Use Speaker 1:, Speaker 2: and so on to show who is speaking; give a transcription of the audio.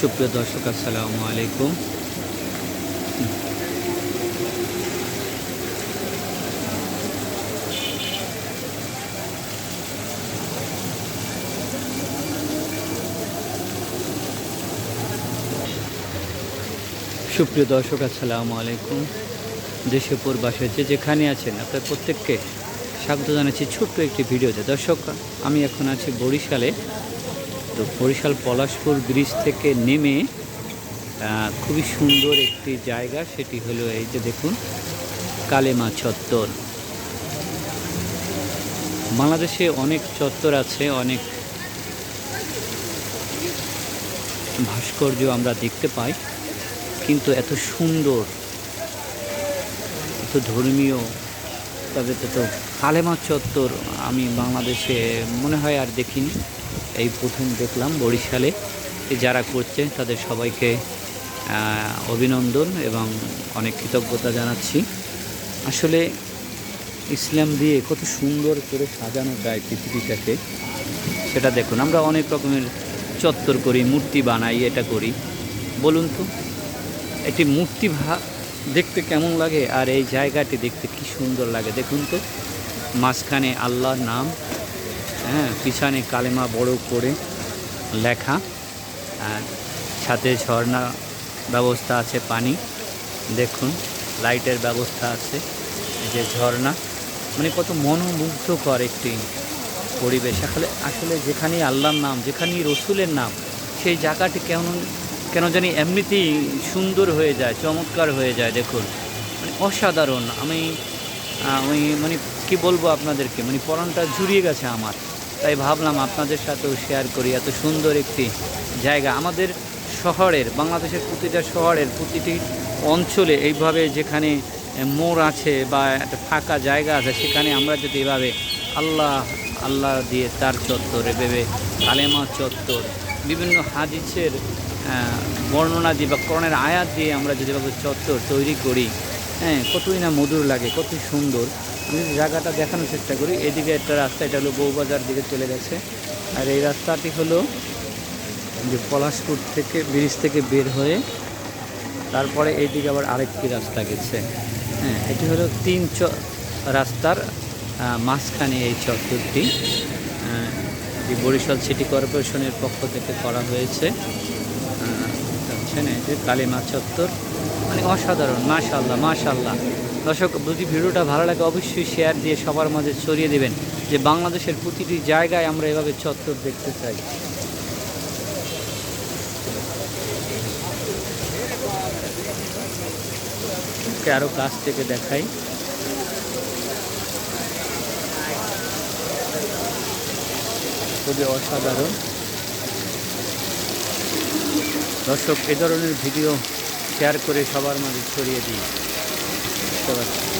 Speaker 1: সুপ্রিয় দর্শক, আসসালামু আলাইকুম। সুপ্রিয় দর্শক, আসসালামু আলাইকুম। দেশে পূর্বাসে যে যেখানে আছেন, আপনার প্রত্যেককে স্বাগত জানাচ্ছি ছোট্ট একটি ভিডিওতে। দর্শক, আমি এখন আছি বরিশালে। তো বরিশাল পলাশপুর ব্রিজ থেকে নেমে খুবই সুন্দর একটি জায়গা, সেটি হলো এই যে দেখুন, কালেমা চত্বর। বাংলাদেশে অনেক চত্বর আছে, অনেক ভাস্কর্য আমরা দেখতে পাই, কিন্তু এত সুন্দর, এত ধর্মীয়, তবে তো কালেমা চত্বর আমি বাংলাদেশে মনে হয় আর দেখিনি। এই প্রথম দেখলাম বরিশালে যারা করছে তাদের সবাইকে অভিনন্দন এবং অনেক কৃতজ্ঞতা জানাচ্ছি। আসলে ইসলাম দিয়ে কত সুন্দর করে সাজানো যায় পৃথিবীটাকে, সেটা দেখুন। আমরা অনেক রকমের চত্বর করি, মূর্তি বানাই, এটা করি। বলুন তো, একটি মূর্তি দেখতে কেমন লাগে আর এই জায়গাটি দেখতে কি সুন্দর লাগে? দেখুন তো, মাঝখানে আল্লাহর নাম হ্যাঁ পিছনে কালেমা বড় করে লেখা। আর সাথে ঝর্ণা ব্যবস্থা আছে, পানি। দেখুন, লাইটের ব্যবস্থা আছে, এই যে ঝর্ণা। মানে কত মনোমুগ্ধকর একটি পরিবেশ। আসলে আসলে যেখানেই আল্লাহর নাম, যেখানেই রসুলের নাম, সেই জায়গাটি কেমন, কেন জানি এমনিতেই সুন্দর হয়ে যায়, চমৎকার হয়ে যায়, দেখুন। মানে অসাধারণ। আমি আমি মানে কি বলব আপনাদেরকে? মানে পরনটা জুড়িয়ে গেছে আমার। তাই ভাবলাম আপনাদের সাথেও শেয়ার করি। এত সুন্দর একটি জায়গা। আমাদের শহরের, বাংলাদেশের প্রতিটা শহরের প্রতিটি অঞ্চলে এইভাবে যেখানে মোড় আছে বা একটা ফাঁকা জায়গা আছে, সেখানে আমরা যদি এভাবে আল্লাহ আল্লাহ দিয়ে তার চত্বরে, এভাবে কালেমা চত্বর, বিভিন্ন হাদিসের বর্ণনা দিয়ে বা করণের আয়াত দিয়ে আমরা যদি চত্বর তৈরি করি হ্যাঁ কতই না মধুর লাগে, কতই সুন্দর। আমি জায়গাটা দেখানোর চেষ্টা করি, এদিকে একটা রাস্তা, এটা হলো বউবাজার দিকে চলে গেছে। আর এই রাস্তাটি হলো যে পলাশপুর থেকে ব্রিজ থেকে বের হয়ে তারপরে এইদিকে আবার আরেকটি রাস্তা গেছে। হ্যাঁ এটি হলো তিন চ, রাস্তার মাঝখানে এই চত্বরটি। বরিশাল সিটি কর্পোরেশনের পক্ষ থেকে করা হয়েছে। দেখছেন এই যে কালীমা চত্বর। মানে অসাধারণ মাশাল্লাহ মাশাল্লাহ দর্শক, যদি ভিডিওটা ভালো লাগে, অবশ্যই শেয়ার দিয়ে সবার মাঝে ছড়িয়ে দেবেন যে বাংলাদেশের প্রতিটি জায়গায় আমরা এভাবে চত্বর দেখতে চাই। আরও কাছ থেকে দেখাই। খুবই অসাধারণ। দর্শক, এ ধরনের ভিডিও শেয়ার করে সবার মাঝে ছড়িয়ে দিই Hasta luego.